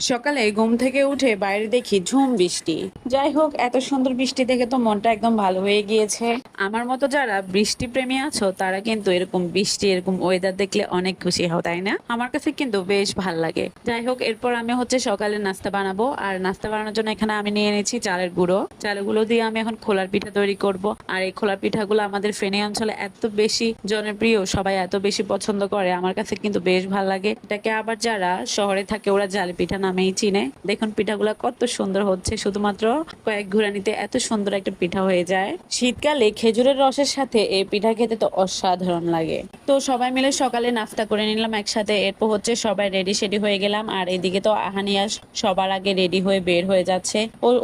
সকালে ঘুম থেকে উঠে বাইরে দেখি ঝুম বৃষ্টি। যাই হোক, এত সুন্দর বৃষ্টি দেখে তো মনটা একদম ভালো হয়ে গিয়েছে। আমার মতো যারা বৃষ্টি প্রেমী আছো, তারা কিন্তু এরকম বৃষ্টি, এরকম ওয়েদার দেখলে অনেক খুশি হও, তাই না? আমার কাছে কিন্তু বেশ ভালো লাগে। যাই হোক, এরপর আমি হচ্ছে সকালে নাস্তা বানাবো। আর নাস্তা বানানোর জন্য এখানে আমি নিয়ে এনেছি চালের গুঁড়ো। চালের গুঁড়ো দিয়ে আমি এখন খোলার পিঠা তৈরি করব। আর এই খোলার পিঠাগুলো আমাদের ফেনী অঞ্চলে এত বেশি জনপ্রিয়, সবাই এত বেশি পছন্দ করে। আমার কাছে কিন্তু বেশ ভালো লাগে। এটাকে আবার যারা শহরে থাকে, ওরা জালি পিঠা নামেই চিনে। দেখুন, পিঠাগুলা কত সুন্দর হচ্ছে। শুধুমাত্র কয়েক ঘুরানিতে এত সুন্দর একটা পিঠা হয়ে যায়। শীতকালে খেজুরের রসের সাথে এই পিঠা খেতে তো অসাধারণ লাগে। তো সবাই মিলে সকালে নাস্তা করে নিলাম একসাথে। এরপর হচ্ছে সবাই রেডি সেডি হয়ে গেলাম। আর এদিকে তো আহানিয়া সবার আগে রেডি হয়ে বের হয়ে যাচ্ছে।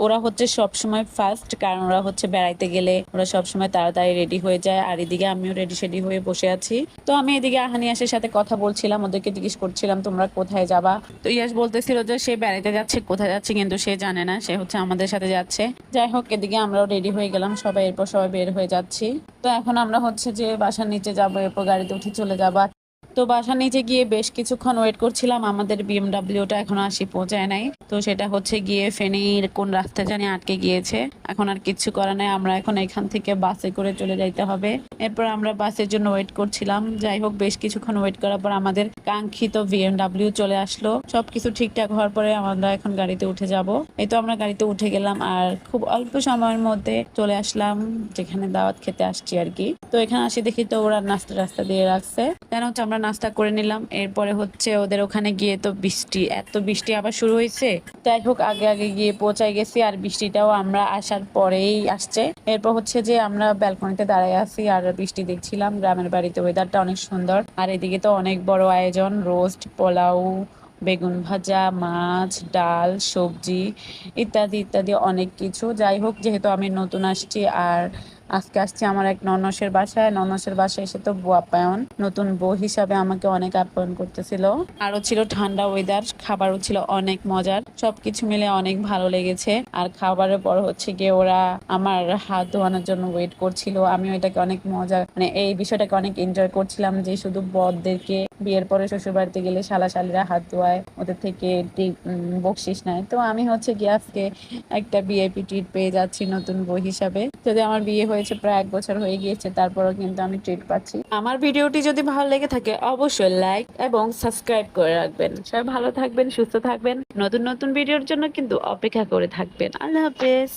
ওরা হচ্ছে সব সময় ফার্স্ট কারণ ওরা হচ্ছে বেড়াইতে গেলে ওরা সব সময় তাড়াতাড়ি রেডি হয়ে যায়। আর এদিকে আমিও রেডি সেডি হয়ে বসে আছি। তো আমি এদিকে আহানিয়াসের সাথে কথা বলছিলাম, ওদেরকে জিজ্ঞেস করছিলাম, তোমরা কোথায় যাবা? তো ইয়াস বলতেছিল যে সে বেড়াইতে যাচ্ছে, কোথায় যাচ্ছে কিন্তু সে জানে না। সে হচ্ছে আমাদের সাথে যাচ্ছে। যাই হোক, এদিকে আমরাও রেডি হয়ে গেলাম। সবাই, এরপর সবাই বের হয়ে যাচ্ছি। তো এখন আমরা হচ্ছে যে বাসার নিচে যাব, এরপর গাড়িতে উঠে চলে যাবার তো বাসার নিচে গিয়ে বেশ কিছুক্ষণ ওয়েট করছিলাম, আমাদের বিএমডাব্লিউটা এখন আসি পৌঁছায় নাই। তো সেটা হচ্ছে গিয়ে ফেনীর কোন রাস্তা জানি আটকে গিয়েছে। এখন আর কিছু করা নাই, আমরা এখন এখান থেকে বাসে করে চলে যাইতে হবে। এরপর আমরা বাসের জন্য ওয়েট করছিলাম। যাই হোক, বেশ কিছুক্ষণ ওয়েট করার পর আমাদের কাঙ্ক্ষিত বিএমডাব্লিউ চলে আসলো। সবকিছু ঠিকঠাক হওয়ার পরে আমরা এখন গাড়িতে উঠে যাব। এই তো আমরা গাড়িতে উঠে গেলাম আর খুব অল্প সময়ের মধ্যে চলে আসলাম, যেখানে দাওয়াত খেতে আসছি আর কি। তো এখানে আসি দেখি তো ওরা নাস্তা রাস্তা দিয়ে রাখছে। কেন হচ্ছে আমরা নাস্তা করে নিলাম। এরপরে হচ্ছে ওদের ওখানে গিয়ে তো বৃষ্টি, এত বৃষ্টি আবার শুরু হয়েছে। যাই হোক, আগে আগে গিয়ে পৌঁছায় গেছি আর বৃষ্টিটাও আমরা আসার পরেই আসছে। এরপর হচ্ছে যে আমরা ব্যালকনিতে দাঁড়ায় আছি আর বৃষ্টি দেখছিলাম। গ্রামের বাড়িতে ওয়েদারটা অনেক সুন্দর। আর এদিকে তো অনেক বড় আয়োজন রোস্ট, পোলাও, বেগুন ভাজা, মাছ, ডাল, সবজি ইত্যাদি ইত্যাদি অনেক কিছু। যাই হোক, যেহেতু আমি নতুন আসছি আর আজকে আসছি আমার এক ননসের বাসায় ননসের বাসায় এসে তো বউ আপ্যায়ন। নতুন বউ হিসাবে আমাকে অনেক আপ্যায়ন করতেছিল। আরও ছিল ঠান্ডা ওয়েদার খাবারও ছিল অনেক মজার। সবকিছু মিলে অনেক ভালো লেগেছে। আর খাবারের পর হচ্ছে গিয়ে ওরা আমার হাত ধোয়ানোর জন্য ওয়েট করছিল। আমি ওইটাকে অনেক মজা মানে এই বিষয়টাকে অনেক এনজয় করছিলাম যে শুধু বরদেরকে বিয়ের পরে শ্বশুর বাড়িতে গেলে শালা শালিরা হাত ধোয়ায়, ওদের থেকে বকশিস নেয়। তো আমি হচ্ছে গিয়ে আজকে একটা বিআইপি ট্রিট পেয়ে যাচ্ছি নতুন বই হিসাবে। যদি আমার বিয়ে হয়েছে প্রায় এক বছর হয়ে গিয়েছে, তারপরেও কিন্তু আমি ট্রিট পাচ্ছি। আমার ভিডিওটি যদি ভালো লেগে থাকে, অবশ্যই লাইক এবং সাবস্ক্রাইব করে রাখবেন। সবাই ভালো থাকবেন, সুস্থ থাকবেন। নতুন নতুন ভিডিওর জন্য কিন্তু অপেক্ষা করে থাকবেন। আল্লাহ হাফেজ।